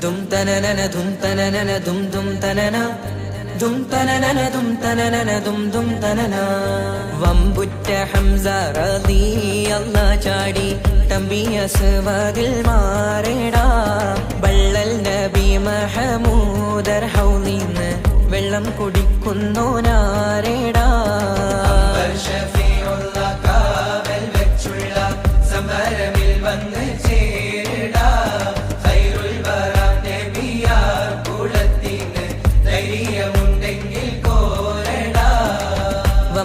ദും തനനന ദും തനനന ദും ദും തനന. ദും തനനന ദും തനനന ദും ദും തനന. വമ്പുറ്റ ഹംസ റളിയല്ല ചാടി. തമ്പിയ സുവതിൽ മാറേടാ. ബള്ളൽ നബി മഹമൂദർ ഹൗലിന്ന് വെള്ളം കുടിക്കുന്നോ നാരേടാ. കാവൽ വെച്ചുള്ള സമരമിൽ വന്ന് ചേരിടാ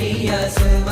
be a silver.